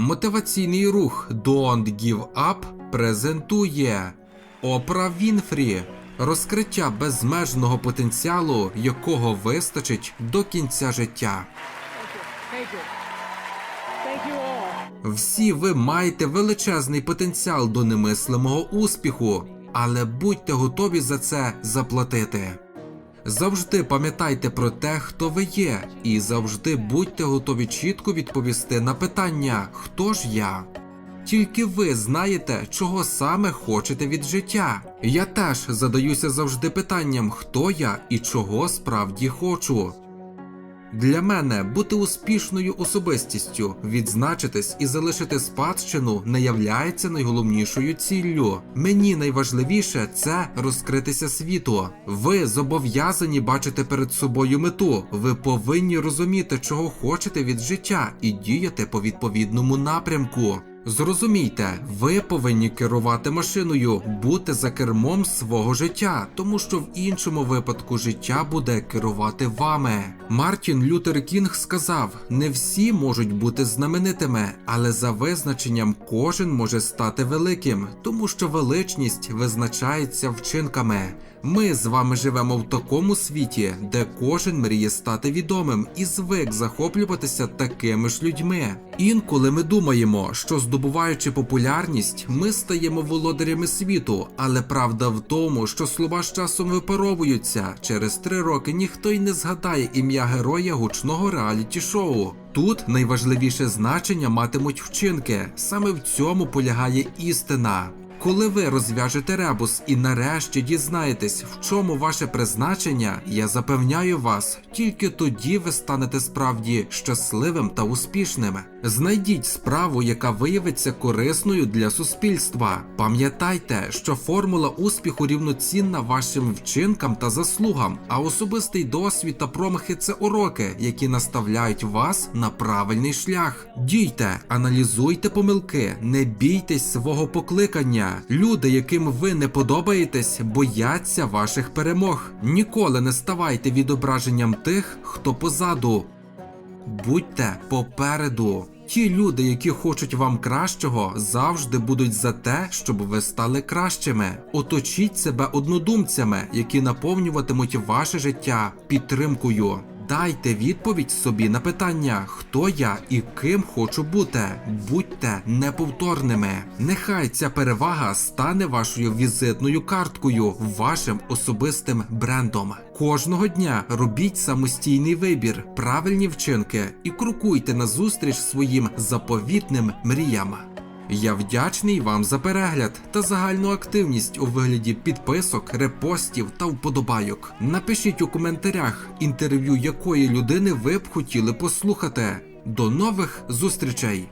Мотиваційний рух Don't Give Up презентує Опра Вінфрі. Розкриття безмежного потенціалу, якого вистачить до кінця життя. Всі ви маєте величезний потенціал до немислимого успіху, але будьте готові за це заплатити. Завжди пам'ятайте про те, хто ви є, і завжди будьте готові чітко відповісти на питання, хто ж я. Тільки ви знаєте, чого саме хочете від життя. Я теж задаюся завжди питанням, хто я і чого справді хочу. Для мене бути успішною особистістю, відзначитись і залишити спадщину не являється найголовнішою ціллю. Мені найважливіше це розкритися світу. Ви зобов'язані бачити перед собою мету. Ви повинні розуміти, чого хочете від життя, і діяти по відповідному напрямку. Зрозумійте, ви повинні керувати машиною, бути за кермом свого життя, тому що в іншому випадку життя буде керувати вами. Мартін Лютер Кінг сказав: не всі можуть бути знаменитими, але за визначенням кожен може стати великим, тому що величність визначається вчинками. Ми з вами живемо в такому світі, де кожен мріє стати відомим і звик захоплюватися такими ж людьми. Інколи ми думаємо, що здобуваючи популярність, ми стаємо володарями світу, але правда в тому, що слова з часом випаровуються. Через три роки ніхто й не згадає ім'я героя гучного реаліті-шоу. Тут найважливіше значення матимуть вчинки. Саме в цьому полягає істина. Коли ви розв'яжете ребус і нарешті дізнаєтесь, в чому ваше призначення, я запевняю вас, тільки тоді ви станете справді щасливим та успішним. Знайдіть справу, яка виявиться корисною для суспільства. Пам'ятайте, що формула успіху рівноцінна вашим вчинкам та заслугам, а особистий досвід та промахи це уроки, які наставляють вас на правильний шлях. Дійте, аналізуйте помилки, не бійтесь свого покликання. Люди, яким ви не подобаєтесь, бояться ваших перемог. Ніколи не ставайте відображенням тих, хто позаду. Будьте попереду. Ті люди, які хочуть вам кращого, завжди будуть за те, щоб ви стали кращими. Оточіть себе однодумцями, які наповнюватимуть ваше життя підтримкою. Дайте відповідь собі на питання, хто я і ким хочу бути. Будьте неповторними. Нехай ця перевага стане вашою візитною карткою, вашим особистим брендом. Кожного дня робіть самостійний вибір, правильні вчинки і крокуйте назустріч своїм заповітним мріям. Я вдячний вам за перегляд та загальну активність у вигляді підписок, репостів та вподобайок. Напишіть у коментарях, інтерв'ю якої людини ви б хотіли послухати. До нових зустрічей!